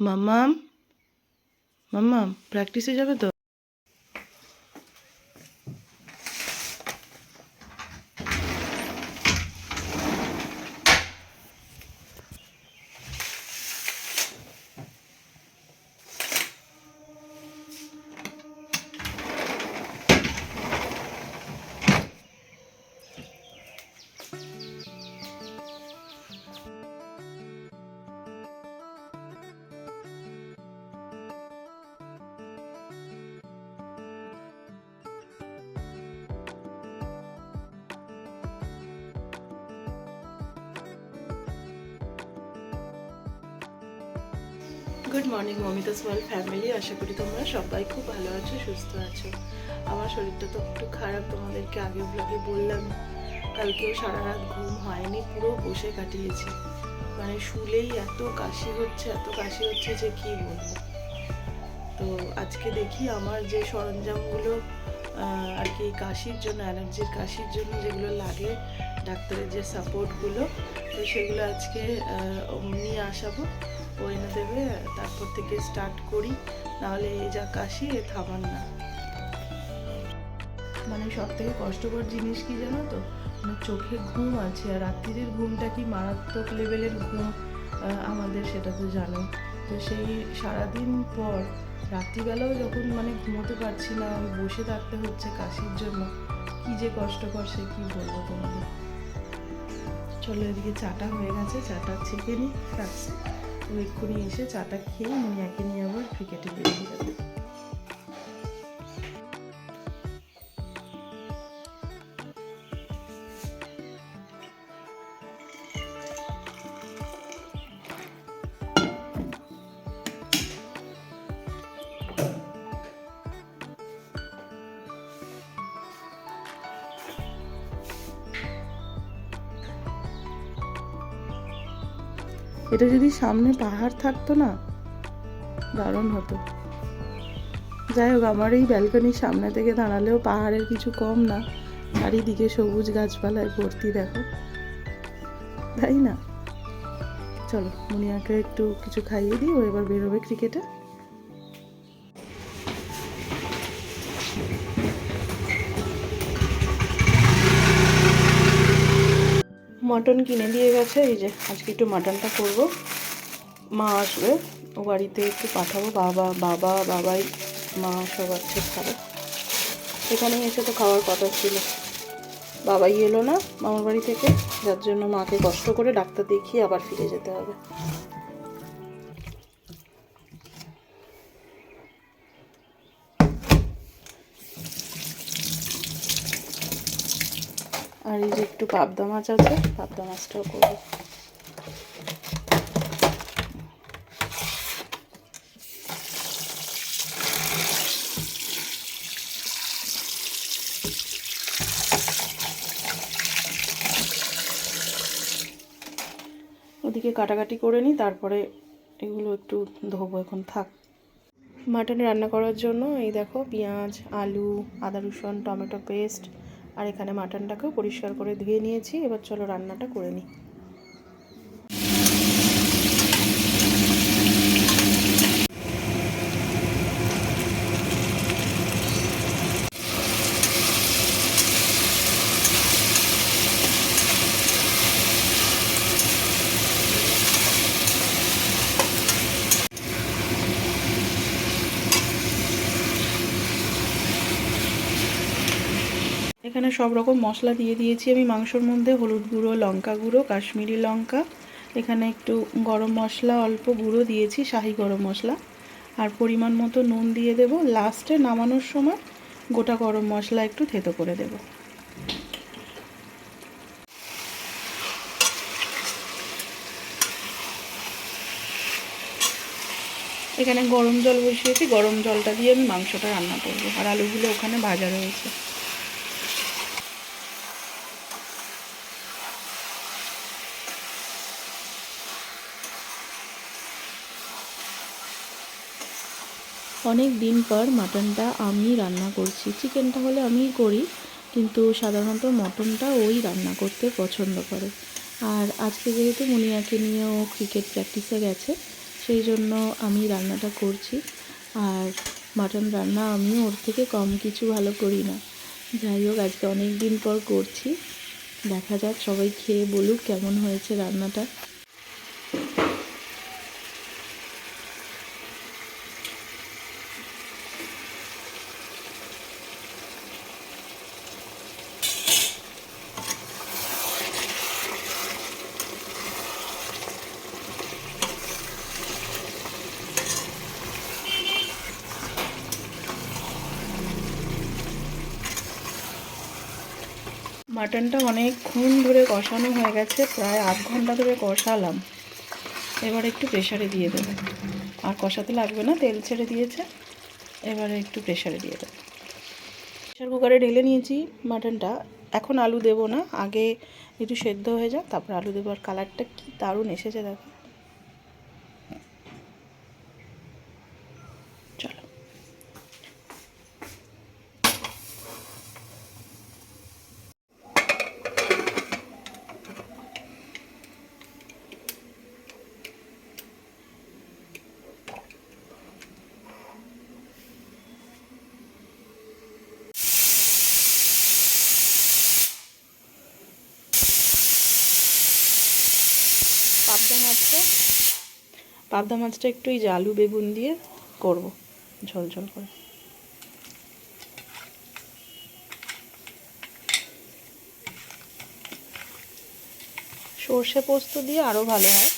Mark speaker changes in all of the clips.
Speaker 1: মাম্মাম মাম্মাম প্র্যাকটিসে যাবে তো? গুড মর্নিং মমিতা সোয়াল ফ্যামিলি আশা করি তোমরা সবাই খুব ভালো আছো, সুস্থ আছো। আমার শরীরটা তো একটু খারাপ, তোমাদেরকে আগে ব্লগে বললাম। কালকেও সারা রাত ঘুম হয়নি, পুরো বসে কাটিয়েছি। মানে শুলেই এত কাশি হচ্ছে, এত কাশি হচ্ছে যে কি বলব। তো আজকে দেখি আমার যে সরঞ্জামগুলো আর কি কাশির জন্য, অ্যালার্জির কাশির জন্য যেগুলো লাগে, ডাক্তারের যে সাপোর্টগুলো তো সেগুলো আজকে নিয়ে আসাবো। ও এনে দেবে, তারপর থেকে স্টার্ট করি, নাহলে এই যা কাশি, এ থামান না। মানে সব থেকে কষ্টকর জিনিস কি জানো তো? মানে চোখে ঘুম আছে, আর রাত্রির ঘুমটা কি মারাত্মক লেভেলের ঘুম আমাদের সেটা তো জানো। তো সেই সারাদিন পর, রাত্রিবেলাও যখন মানে ঘুমোতে পারছি না বসে থাকতে হচ্ছে কাশির জন্য, কি যে কষ্টকর সে কি বলব তোমাকে চলো এদিকে চাটা হয়ে গেছে, চাটা ছেঁকে নিই, রাখছি। ও এক্ষুনি এসে চাটা খেয়ে মিয়াকে নিয়ে আবার ক্রিকেটে বেরিয়ে যাবে। এটা যদি সামনে পাহাড় থাকতো না, দারুণ হতো। যাই হোক, আমার এই ব্যালকনির সামনে থেকে দাঁড়ালেও পাহাড়ের কিছু কম না। চারিদিকে সবুজ গাছপালায় ভর্তি, দেখো। তাই না? চলো, মুনিয়াকে একটু কিছু খাইয়ে দিই, ও এবার বেরোবে ক্রিকেটে মটন কিনে দিয়ে গেছে, এই যে আজকে একটু মাটনটা করব। মা আসবে, ও বাড়িতে একটু পাঠাবো, বাবা বাবা, বাবাই, মা সব আছে খাবে এখানে এসে তো খাওয়ার কথা ছিল। বাবাই এলো না মামার বাড়ি থেকে, যার জন্য মাকে কষ্ট করে ডাক্তার দেখিয়ে আবার ফিরে যেতে হবে। আর এই যে একটু পাবদা মাছ আছে, পাবদা মাছটাও করব। ওদিকে কাটাকাটি করে নিই তারপরে এগুলো একটু ধোবো, এখন থাক। মাটন রান্না করার জন্য এই দেখো পেঁয়াজ, আলু, আদা রসুন, টমেটো পেস্ট আর এখানে মাটনটাকেও পরিষ্কার করে ধুয়ে নিয়েছি। এবার চলো রান্নাটা করে নিই। এখানে সব রকম মশলা দিয়ে দিয়েছি। আমি মাংসর মধ্যে হলুদ গুঁড়ো, লঙ্কা গুঁড়ো, কাশ্মীরি লঙ্কা। এখানে একটু গরম মশলা, অল্প গুঁড়ো দিয়েছি, শাহি গরম মশলা। আর পরিমাণ মতো নুন দিয়ে দেব। লাস্টে নামানোর সময় গোটা গরম মশলা একটু থেতো করে দেব। এখানে গরম জল বসিয়েছি। গরম জলটা দিয়ে আমি মাংসটা রান্না করব। আর আলুগুলো ওখানে ভাজা রয়েছে। অনেক দিন পর মাটনটা আমি রান্না করছি। চিকেনটা হলে আমিই করি, কিন্তু সাধারণত মটনটা ওই রান্না করতে পছন্দ করে। আর আজকে যেহেতু মুনিয়াকে নিয়ে ও ক্রিকেট প্র্যাকটিসে গেছে, সেই জন্য আমি রান্নাটা করছি। আর মাটন রান্না আমি ওর থেকে কম কিছু ভালো করি না। যাই হোক, আজকে অনেক দিন পর করছি। দেখা যাক সবাই খেয়ে বলুক কেমন হয়েছে রান্নাটা। মাটনটা অনেকক্ষণ ধরে কষানো হয়ে গেছে, প্রায় আধ ঘণ্টা ধরে কষালাম। এবার একটু প্রেশারে দিয়ে দেবো। আর কষাতে লাগবে না, তেল ছেড়ে দিয়েছে। এবারে একটু প্রেশারে দিয়ে দেবো। প্রেশার কুকারে ঢেলে নিয়েছি মাটনটা এখন আলু দেব না, আগে একটু সেদ্ধ হয়ে যাক, তারপর আলু দেবো। আর কালারটা কী দারুণ এসেছে দেখো চলো পাবদা মাছটা। পাবদা মাছটা একটু এই যে আলু, বেগুন দিয়ে করব, ঝোল ঝোল করে। সর্ষে পোস্ত দিয়ে আরও ভালো হয়।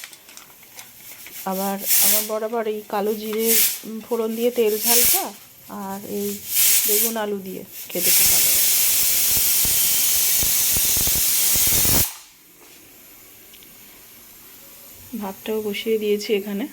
Speaker 1: আবার আমার বরাবর এই কালো জিরে ফোড়ন দিয়ে তেল ঝালটা আর এই বেগুন আলু দিয়ে খেতে খুব ভালো ভাতটাও বসিয়ে দিয়েছি এখানে।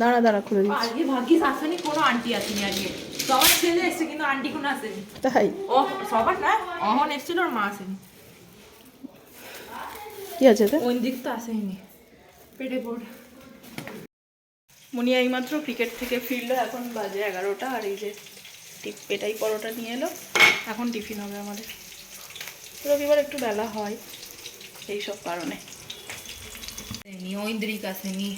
Speaker 1: দাঁড়া দাঁড়া খুলে দিচ্ছি
Speaker 2: আজকে ভাগ্যিস আসেনি কোনো আন্টি আসেনি আজকে। সবার ছেলে এসছে কিন্তু আন্টি কোনো আসেনি
Speaker 1: তাই?
Speaker 2: ও সবার না অহন এসেছিল ওর মা আসেনি।
Speaker 1: কি আছে তো?
Speaker 2: ওই দিক তো আসেনি পেটে পড়।
Speaker 1: মুনিয়া এইমাত্র ক্রিকেট থেকে ফিরলো এখন বাজে এগারোটা আর এই যে টিপ পেটাই পরোটা নিয়ে এলো। এখন টিফিন হবে আমাদের। রবিবার একটু বেলা হয় এই সব কারণে।
Speaker 2: ঐন্দ্রিক আসেনি।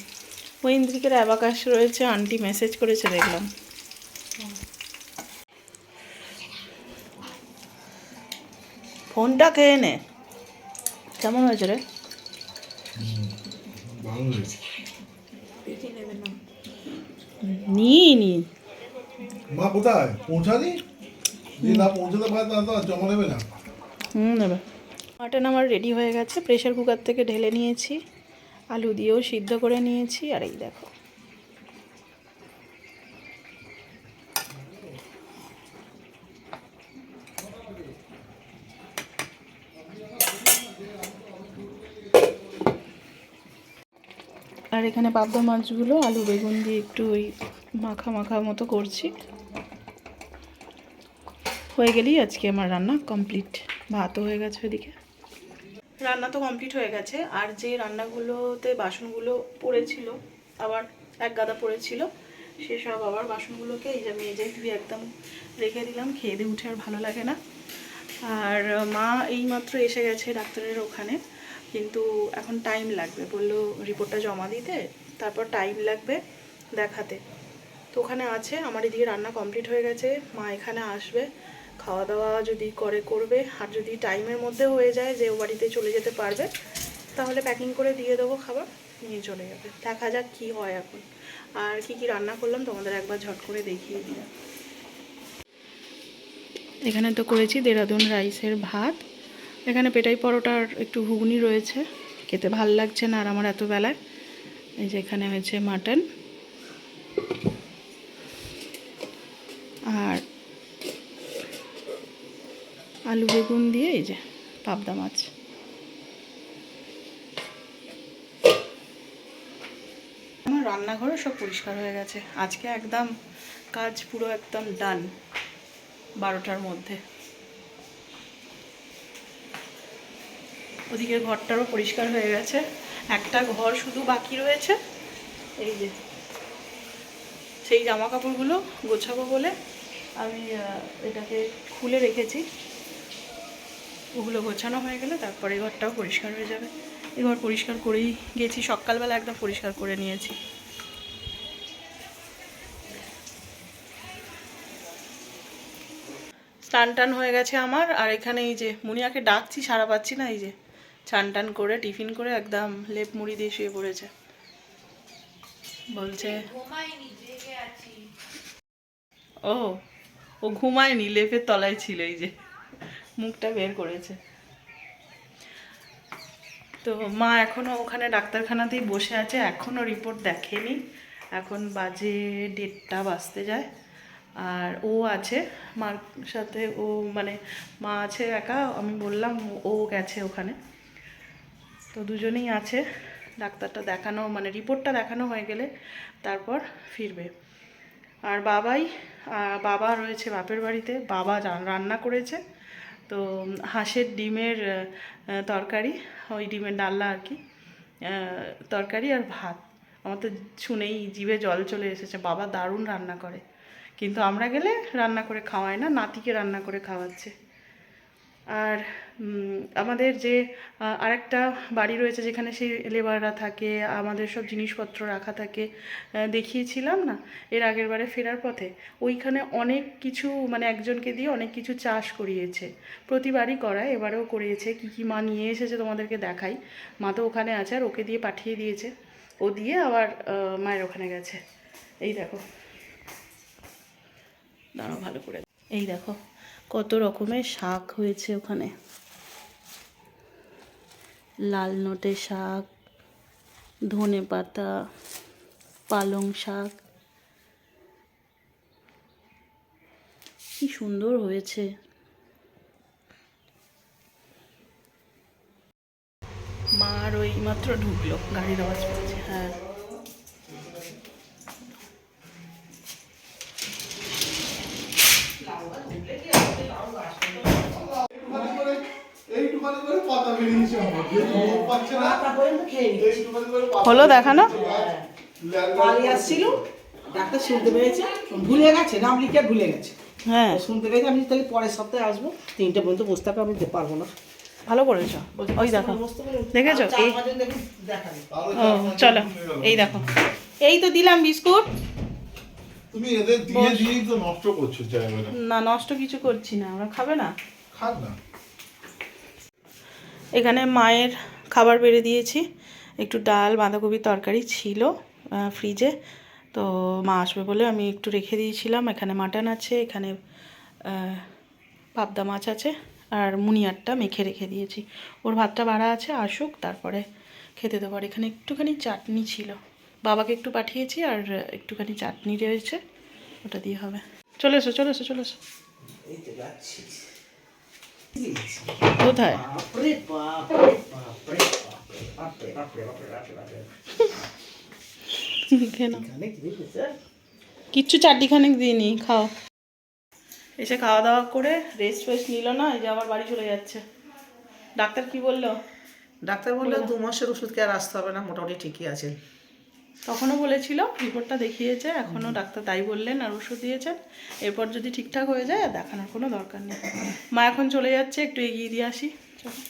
Speaker 1: ঐন্দ্রিকের অ্যাবাকাশ রয়েছে আন্টি মেসেজ করেছে দেখলাম। ফোনটা খেয়ে নে। কেমন হয়েছে রে?
Speaker 2: না
Speaker 3: মা কোথায়? পৌঁছানি যে না পৌঁছাতে পারে তারা জমা নেবে না।
Speaker 1: হুম নেবে। মাটন আমার রেডি হয়ে গেছে। প্রেশার কুকার থেকে ঢেলে নিয়েছি। আলু দিয়েও সিদ্ধ করে নিয়েছি। আর এই দেখো। আর এখানে পাবদা মাছগুলো আলু বেগুন দিয়ে একটু ওই মাখা মাখা মতো করছি। হয়ে গেলেই আজকে আমার রান্না কমপ্লিট ভাতও হয়ে গেছে ওইদিকে। রান্না তো কমপ্লিট হয়ে গেছে, আর যে রান্নাগুলোতে বাসনগুলো পড়েছিল, আবার এক গাদা পড়েছিল সেসব আবার বাসনগুলোকে এই যে মেজে ধুয়ে একদম রেখে দিলাম, খেয়ে দিয়ে উঠে আর ভালো লাগে না। আর মা এইমাত্র এসে গেছে ডাক্তারের ওখানে। কিন্তু এখন টাইম লাগবে। বলল রিপোর্টটা জমা দিতে, তারপর টাইম লাগবে দেখাতে। তো ওখানে আছে, আমার এদিকে রান্না কমপ্লিট হয়ে গেছে, মা এখানে আসবে খাওয়া দাওয়া যদি করে, করবে, আর যদি টাইমের মধ্যে হয়ে যায় যে ও বাড়িতে চলে যেতে পারবে, তাহলে প্যাকিং করে দিয়ে দেবো খাবার, নিয়ে চলে যাবে। দেখা যাক কি হয় এখন। আর কি কি রান্না করলাম তোমাদের একবার ঝট করে দেখিয়ে দিলাম এখানে তো করেছি দেরাদুন রাইসের ভাত এখানে পেটাই পরোটার একটু ঘুগনি রয়েছে। খেতে ভালো লাগছে না আর আমার এত বেলায়। এই যে এখানে হয়েছে মাটন। আর আলু বেগুন দিয়ে এই যে পাবদা মাছ। আমার রান্নাঘরও সব পরিষ্কার হয়ে গেছে। আজকে একদম কাজ পুরো একদম ডান বারোটার মধ্যে। ওদিকে ঘরটারও পরিষ্কার হয়ে গেছে। একটা ঘর শুধু বাকি রয়েছে। এই যে, সেই জামা কাপড়গুলো গোছাবো বলে আমি এটাকে খুলে রেখেছি। ওগুলো গোছানো হয়ে গেলে তারপরে এই ঘরটাও পরিষ্কার হয়ে যাবে। এই ঘর পরিষ্কার করেই গেছি। সকালবেলা একদম পরিষ্কার করে নিয়েছি। স্নান টান হয়ে গেছে আমার। আর এখানে এই যে মুনিয়াকে ডাকছি সারা পাচ্ছি না, এই যে। চান টান করে, টিফিন করে একদম লেপ মুড়ি দিয়ে শুয়ে পড়েছে। বলছে, ও ও ঘুমায়নি, লেপের তলায় ছিল এই যে। মুখটা বের করেছে। তো মা এখনও ওখানে ডাক্তারখানাতেই বসে আছে, এখনও রিপোর্ট দেখেনি। এখন বাজে ডেটটা বাজতে যায়। আর ও আছে, মার সাথে ও মানে মা আছে একা, আমি বললাম ও গেছে ওখানে। তো দুজনেই আছে। ডাক্তারটা দেখানো মানে রিপোর্টটা দেখানো হয়ে গেলে তারপর ফিরবে। আর বাবাই বাবা রয়েছে বাপের বাড়িতে। বাবা রান্না করেছে। তো হাঁসের ডিমের তরকারি, ওই ডিমের ডাল্লা আর কি। তরকারি আর ভাত। আমার তো শুনেই জিভে জল চলে এসেছে। বাবা দারুণ রান্না করে। কিন্তু আমরা গেলে রান্না করে খাওয়ায় না, নাতিকে রান্না করে খাওয়াচ্ছে। আর আমাদের যে আরেকটা বাড়ি রয়েছে যেখানে সেই লেবাররা থাকে, আমাদের সব জিনিসপত্র রাখা থাকে দেখিয়েছিলাম না? এর আগের বারে ফেরার পথে। ওইখানে অনেক কিছু মানে একজনকে দিয়ে অনেক কিছু চাষ করিয়েছে। প্রতিবারই করায়, এবারেও করিয়েছে। কী কী মা নিয়ে এসেছে তোমাদেরকে দেখাই। মা তো ওখানে আছে আর ওকে দিয়ে পাঠিয়ে দিয়েছে। ও দিয়ে আবার মায়ের ওখানে গেছে। এই দেখো। দাঁড়াও, ভালো করে। এই দেখো। কত রকমের শাক হয়েছে ওখানে। লাল নোটে শাক ধনে পাতা পালং শাক। কি সুন্দর হয়েছে। মা আর ওই মাত্র ঢুকলো গাড়ির আওয়াজ পেয়েছে হ্যাঁ। হলো দেখানো?
Speaker 4: আসছিল ডাক্তার শুনতে পেয়েছে ভুলে গেছে নাম লিখে ভুলে গেছে।
Speaker 1: হ্যাঁ।
Speaker 4: শুনতে পেয়েছে আমি তাহলে পরের সপ্তাহে আসব। তিনটে পর্যন্ত বসে থাকো আমি দিতে পারব না।
Speaker 1: ভালো করেছ। ওই দেখো।
Speaker 4: বসতে
Speaker 1: দেখেছ? এই- চলো। এই দেখো। এই তো দিলাম বিস্কুট।
Speaker 3: তুমি এদের দিয়ে দিয়েই তো নষ্ট করছ
Speaker 1: না। নষ্ট কিছু করছি না। আমরা খাবে না?
Speaker 3: খাক না।
Speaker 1: এখানে মায়ের খাবার বেড়ে দিয়েছি। একটু ডাল, বাঁধাকপি তরকারি ছিল ফ্রিজে তো মা আসবে বলে আমি একটু রেখে দিয়েছিলাম। এখানে মাটন আছে, এখানে পাবদা মাছ আছে, আর মুনিয়ারটা মেখে রেখে দিয়েছি। ওর ভাতটা বাড়া আছে, আসুক, তারপরে খেতে দেবো। আর এখানে একটুখানি চাটনি ছিল। বাবাকে একটু পাঠিয়েছি, আর একটুখানি চাটনি রয়েছে, ওটা দিয়ে হবে। চলে এসো চলে এসো চলে এসো। কোথায়? কিচ্ছু চারটিখানেক দিইনি খাও। এসে খাওয়া দাওয়া করে রেস্ট ফেস্ট নিল না এই যে আবার বাড়ি চলে যাচ্ছে। ডাক্তার কি বলল?
Speaker 4: ডাক্তার বলল দু মাসের ওষুধ কে আর আসতে হবে না মোটামুটি ঠিকই আছে।
Speaker 1: তখনও বলেছিল রিপোর্টটা দেখিয়েছে এখনও ডাক্তার তাই বললেন আর ওষুধ দিয়েছেন। এরপর যদি ঠিকঠাক হয়ে যায় আর দেখানোর কোনো দরকার নেই। মা এখন চলে যাচ্ছে একটু এগিয়ে দিয়ে আসি। চলো।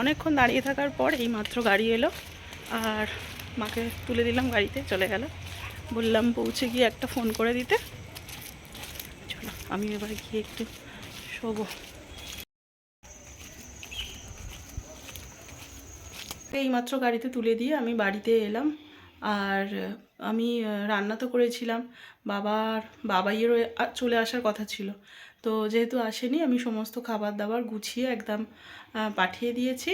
Speaker 1: অনেকক্ষণ দাঁড়িয়ে থাকার পর এই মাত্র গাড়ি এলো আর মাকে তুলে দিলাম গাড়িতে চলে গেল। বললাম পৌঁছে গিয়ে একটা ফোন করে দিতে। চলো আমি এবার গিয়ে একটু শোবো। এইমাত্র গাড়িতে তুলে দিয়ে আমি বাড়িতে এলাম। আর আমি রান্না তো করেছিলাম। বাবার, বাবাইয়েরও চলে আসার কথা ছিল। তো যেহেতু আসেনি, আমি সমস্ত খাবার দাবার গুছিয়ে একদম পাঠিয়ে দিয়েছি।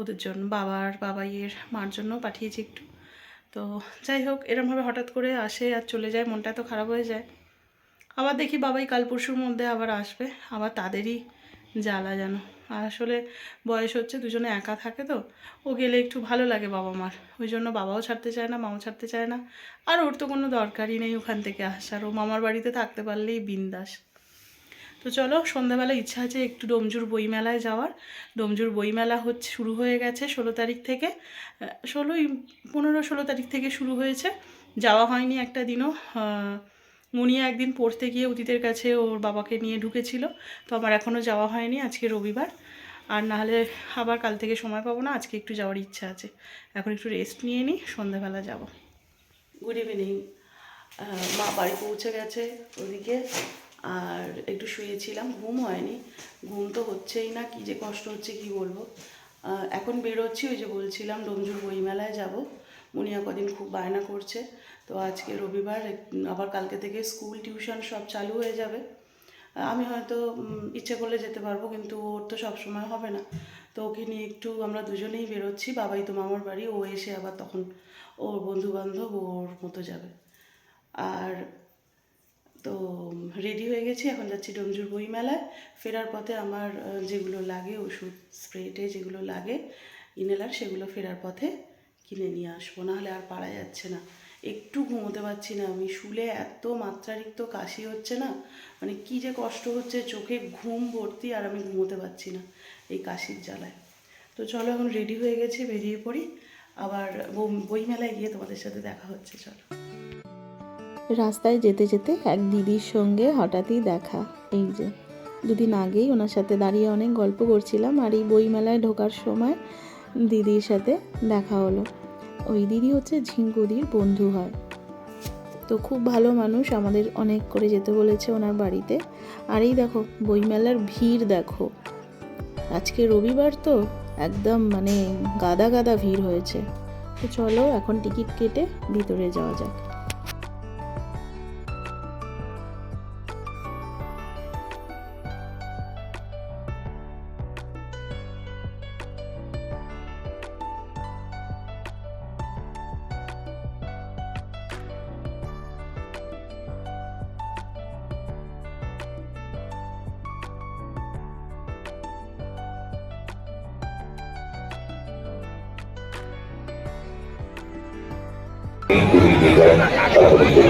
Speaker 1: ওদের জন্য, বাবার, বাবাইয়ের, মার জন্য পাঠিয়েছি একটু। তো যাই হোক, এরমভাবে হঠাৎ করে আসে আর চলে যায়, মনটা তো খারাপ হয়ে যায়। আবার দেখি বাবাই কাল পরশুর মধ্যে আবার আসবে, আবার তাদেরই জ্বালা আর আসলে বয়স হচ্ছে, দুজনে একা থাকে তো। ও গেলে একটু ভালো লাগে বাবা মার ওই জন্য বাবাও ছাড়তে চায় না, মাও ছাড়তে চায় না। আর ওর তো কোনো দরকারই নেই ওখান থেকে আসার। ও মামার বাড়িতে থাকতে পারলেই বিন্দাস। তো চলো, সন্ধ্যাবেলা ইচ্ছা আছে একটু ডোমজুর বইমেলায় যাওয়ার। ডোমজুর বইমেলা হচ্ছে, শুরু হয়ে গেছে ষোলো তারিখ থেকে। ষোলোই, পনেরো ষোলো তারিখ থেকে শুরু হয়েছে। যাওয়া হয়নি একটা দিনও। মুনিয়া একদিন পড়তে গিয়ে অতীতের কাছে ওর বাবাকে নিয়ে ঢুকেছিল। তো আমার এখনও যাওয়া হয়নি, আজকে রবিবার। আর নাহলে আবার কাল থেকে সময় পাবো না, আজকে একটু যাওয়ার ইচ্ছা আছে। এখন একটু রেস্ট নিয়ে নিই সন্ধ্যাবেলা যাব। গুড ইভিনিং মা বাড়ি পৌঁছে গেছে ওদিকে, আর একটু শুয়েছিলাম, ঘুম হয়নি। ঘুম তো হচ্ছেই না, কি যে কষ্ট হচ্ছে কি বলব। এখন বেরোচ্ছি, ওই যে বলছিলাম ডোমজুর বইমেলায় যাব। মুনিয়া কদিন খুব বায়না করছে, তো আজকে রবিবার আবার কালকে থেকে স্কুল টিউশন সব চালু হয়ে যাবে। আমি হয়তো ইচ্ছে করলে যেতে পারব, কিন্তু ওর তো সব সময় হবে না। তো ওকে নিয়ে একটু আমরা দুজনেই বেরোচ্ছি, বাবাই তো মামার বাড়ি, ও এসে আবার তখন ওর বন্ধু বান্ধব ওর মতো যাবে। আর তো রেডি হয়ে গেছি, এখন যাচ্ছি ডোমজুর বই মেলায় ফেরার পথে আমার যেগুলো লাগে, ওষুধ স্প্রেটে যেগুলো লাগে ইনেলার সেগুলো ফেরার পথে কিনে নিয়ে আসব। নাহলে আর পারা যাচ্ছে না। একটু ঘুমোতে পারছি না। আমি শুলে এত মাত্রারিক্ত কাশি হচ্ছে না। মানে কি যে কষ্ট হচ্ছে, চোখে ঘুম ভর্তি আর আমি ঘুমোতে পারছি না এই কাশির জ্বালায়। তো চলো এখন রেডি হয়ে গেছি, বেরিয়ে পড়ি। আবার বই- বইমেলায় গিয়ে তোমাদের সাথে দেখা হচ্ছে, চলো।
Speaker 5: রাস্তায় যেতে যেতে এক দিদির সঙ্গে হঠাৎই দেখা। এই যে, দুদিন আগেই ওনার সাথে দাঁড়িয়ে অনেক গল্প করছিলাম আর এই বইমেলায় ঢোকার সময় দিদির সাথে দেখা হলো। ওই দিদি হচ্ছে ঝিঙ্কুদির বন্ধু হয়। তো খুব ভালো মানুষ, আমাদের অনেক করে যেতে বলেছে ওনার বাড়িতে। আর এই দেখো, বইমেলার ভিড় দেখো। আজকে রবিবার তো একদম মানে গাদা গাদা ভিড় হয়েছে। তো চলো, এখন টিকিট কেটে ভিতরে যাওয়া যাক।
Speaker 1: আজকে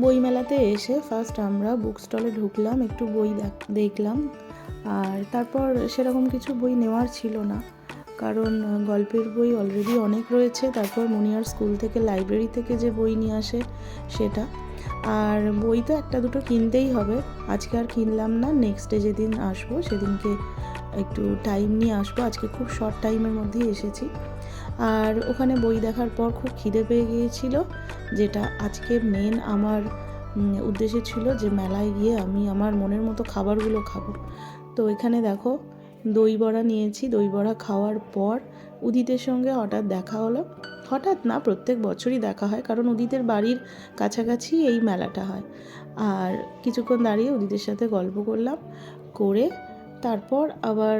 Speaker 5: বইমেলাতে এসে ফার্স্ট আমরা বুক স্টলে ঢুকলাম, একটু বই দেখ- দেখলাম। আর তারপর সেরকম কিছু বই নেওয়ার ছিল না। কারণ গল্পের বই অলরেডি অনেক রয়েছে। তারপর মুনিয়ার স্কুল থেকে লাইব্রেরি থেকে যে বই নিয়ে আসে, সেটা। আর বই তো একটা দুটো কিনতেই হবে। আজকে আর কিনলাম না নেক্সট ডে যেদিন আসব, সেদিনকে একটু টাইম নিয়ে আসব। আজকে খুব শর্ট টাইমের মধ্যেই এসেছি। আর ওখানে বই দেখার পর খুব খিদে পেয়ে গিয়েছিল, যেটা আজকে মেন আমার উদ্দেশ্য ছিল যে মেলায় গিয়ে আমি আমার মনের মতো খাবারগুলো খাব। তো এখানে দেখো, দই বড়া নিয়েছি। দই বড়া খাওয়ার পর উদিতের সঙ্গে হঠাৎ দেখা হলো। হঠাৎ না, প্রত্যেক বছরই দেখা হয়, কারণ উদিতের বাড়ির কাছাকাছি এই মেলাটা হয়। আর কিছুক্ষণ দাঁড়িয়ে উদিতের সাথে গল্প করলাম, করে তারপর আবার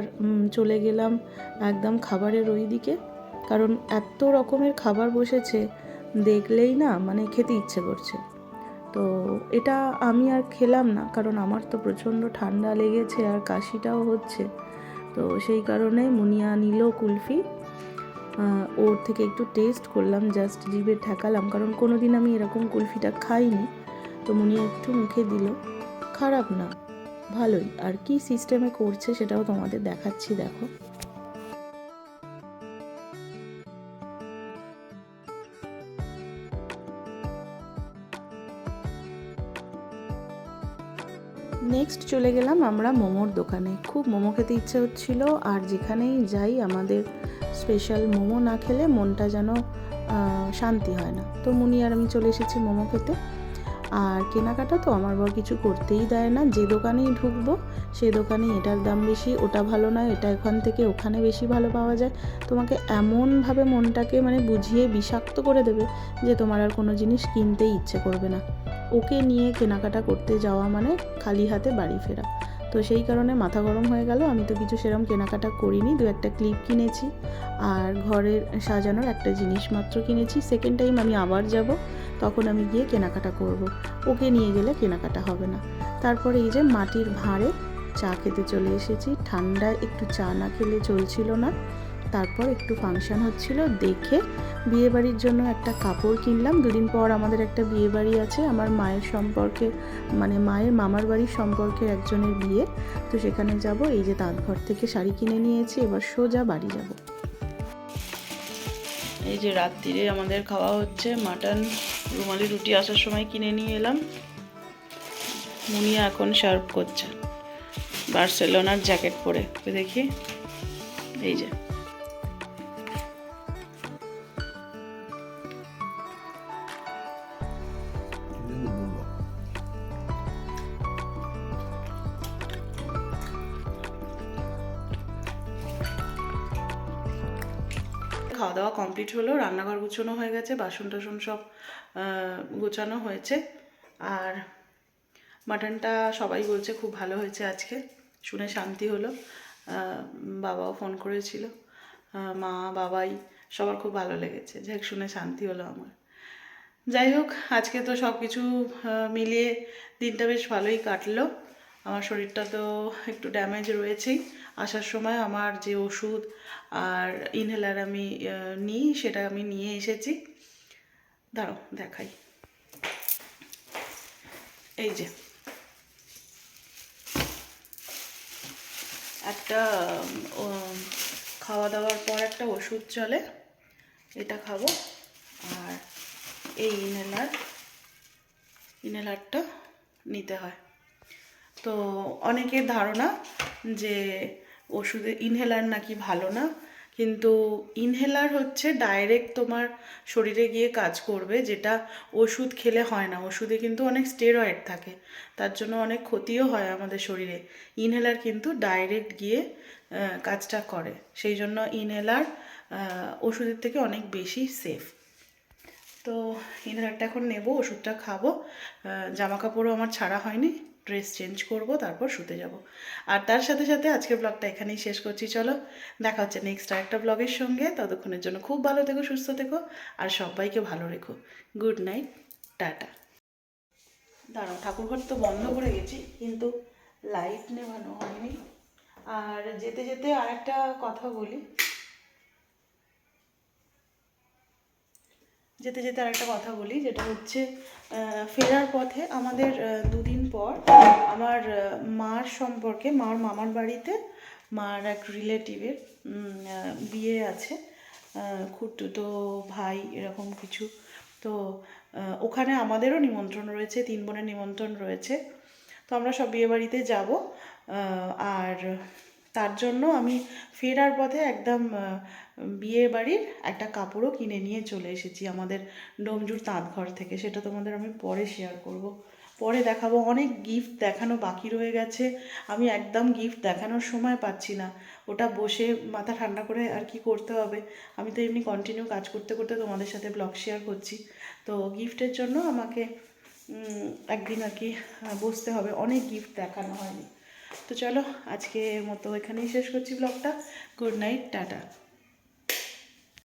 Speaker 5: চলে গেলাম একদম খাবারের ওই দিকে কারণ এত রকমের খাবার বসেছে, দেখলেই না মানে খেতে ইচ্ছে করছে। তো এটা আমি আর খেলাম না, কারণ আমার তো প্রচণ্ড ঠান্ডা লেগেছে আর কাশিটাও হচ্ছে। তো সেই কারণে মুনিয়া নিল কুলফি। ওর থেকে একটু টেস্ট করলাম জাস্ট জিভে ঠেকালাম, কারণ কোনো দিন আমি এরকম কুলফিটা খাইনি। তো মুনিয়া একটু মুখে দিল, খারাপ না, ভালোই। আর কি সিস্টেমে করছে সেটাও তোমাদের দেখাচ্ছি, দেখো। নেক্সট চলে গেলাম আমরা মোমোর দোকানে। খুব মোমো খেতে ইচ্ছে হচ্ছিল, আর যেখানেই যাই আমাদের স্পেশাল মোমো না খেলে মনটা যেন শান্তি হয় না। তো মুনি আর আমি চলে এসেছি মোমো খেতে। আর কেনাকাটা তো আমার বর কিছু করতেই দেয় না। যে দোকানেই ঢুকবো সেই দোকানে এটার দাম বেশি, ওটা ভালো নয়, এটা এখান থেকে ওখানে বেশি ভালো পাওয়া যায়। তোমাকে এমনভাবে মনটাকে মানে বুঝিয়ে বিষাক্ত করে দেবে যে তোমার আর কোনো জিনিস কিনতেই ইচ্ছে করবে না। ওকে নিয়ে কেনাকাটা করতে যাওয়া মানে খালি হাতে বাড়ি ফেরা। তো সেই কারণে মাথা গরম হয়ে গেল। আমি তো কিছু সেরম কেনাকাটা করিনি, দু একটা ক্লিপ কিনেছি আর ঘরের সাজানোর একটা জিনিস মাত্র কিনেছি। সেকেন্ড টাইম আমি আবার যাব, তখন আমি গিয়ে কেনাকাটা করব। ওকে নিয়ে গেলে কেনাকাটা হবে না। তারপরে এই যে মাটির ভাঁড়ে চা খেতে চলে এসেছি। ঠান্ডায় একটু চা না খেলে চলছিল না। তারপর একটু ফাংশান হচ্ছিল, দেখে বিয়েবাড়ির জন্য একটা কাপড় কিনলাম। দুদিন পর আমাদের একটা বিয়ে বাড়ি আছে, আমার মায়ের সম্পর্কে মানে মায়ের মামার বাড়ির সম্পর্কের একজনের বিয়ে। তো সেখানে যাব, এই যে তাঁতঘর থেকে শাড়ি কিনে নিয়েছি, এবার সোজা বাড়ি যাব।
Speaker 1: এই যে রাত্রিরে আমাদের খাওয়া হচ্ছে, মাটন, রুমালি রুটি আসার সময় কিনে নিয়ে এলাম। মুনিয়া এখন সার্ভ করছে, বার্সেলোনার জ্যাকেট পরে। দেখি, এই যে। খাওয়া দাওয়া কমপ্লিট হলো, রান্নাঘর গুছানো হয়ে গেছে, বাসন টাসন সব গোছানো হয়েছে। আর মাটনটা সবাই বলছে খুব ভালো হয়েছে আজকে, শুনে শান্তি হলো। বাবাও ফোন করেছিল। মা, বাবাই, সবার খুব ভালো লেগেছে। যাই শুনে শান্তি হলো আমার। যাই হোক, আজকে তো সব কিছু মিলিয়ে দিনটা বেশ ভালোই কাটলো। আমার শরীরটা তো একটু ড্যামেজ রয়েছেই। আসার সময় আমার যে ওষুধ আর ইনহেলার আমি নিই, সেটা আমি নিয়ে এসেছি। দাঁড়াও, দেখাই। এই যে। একটা খাওয়া দাওয়ার পর একটা ওষুধ চলে, এটা খাব। আর এই ইনহেলার ইনহেলারটা নিতে হয়। তো অনেকের ধারণা যে ওষুধে ইনহেলার নাকি ভালো না, কিন্তু ইনহেলার হচ্ছে ডাইরেক্ট তোমার শরীরে গিয়ে কাজ করবে, যেটা ওষুধ খেলে হয় না। ওষুধে কিন্তু অনেক স্টেরয়েড থাকে, তার জন্য অনেক ক্ষতিও হয় আমাদের শরীরে। ইনহেলার কিন্তু ডাইরেক্ট গিয়ে কাজটা করে। সেই জন্য ইনহেলার ওষুধের থেকে অনেক বেশি সেফ তো ইনহেলারটা এখন নেব, ওষুধটা খাব। জামা কাপড়ও আমার ছাড়া হয়নি। ড্রেস চেঞ্জ করব, তারপর শুতে যাব। আর তার সাথে সাথে আজকের ব্লগটা এখানেই শেষ করছি, চলো। দেখা হচ্ছে নেক্সট আরেকটা ব্লগের সঙ্গে। ততক্ষণের জন্য খুব ভালো থেকো, সুস্থ থেকো, আর সবাইকে ভালো রেখো। Good night tata. দাঁড়াও, ঠাকুরঘর তো বন্ধ করে গেছি, কিন্তু লাইট নেভানো হয়নি। আর যেতে যেতে আরেকটা কথা বলি। যেতে যেতে আরেকটা কথা বলি, যেটা হচ্ছে ফেরার পথে আমাদের দুদিন পর আমার মার সম্পর্কে, মার মামার বাড়িতে মার এক রিলেটিভের বিয়ে আছে খুড়তুতো ভাই এরকম কিছু। তো ওখানে আমাদেরও নিমন্ত্রণ রয়েছে, তিন বোনের নিমন্ত্রণ রয়েছে। তো আমরা সব বিয়ে বাড়িতে যাব আর তার জন্য আমি ফেরার পথে একদম বিয়ে বাড়ির একটা কাপড়ও কিনে নিয়ে চলে এসেছি আমাদের ডোমজুর তাঁতঘর থেকে। সেটা তোমাদের আমি পরে শেয়ার করব। পরে দেখাবো, অনেক গিফট দেখানো বাকি রয়ে গেছে। আমি একদম গিফট দেখানোর সময় পাচ্ছি না। ওটা বসে মাথা ঠান্ডা করে আর কি করতে হবে? আমি তো এমনি কন্টিনিউ কাজ করতে করতে তোমাদের সাথে ব্লগ শেয়ার করছি। তো গিফটের জন্য আমাকে একদিন আর কি বসতে হবে। অনেক গিফট দেখানো হয়নি। তো চলো আজকে মতো এখানেই শেষ করছি ব্লগটা। Good night tata.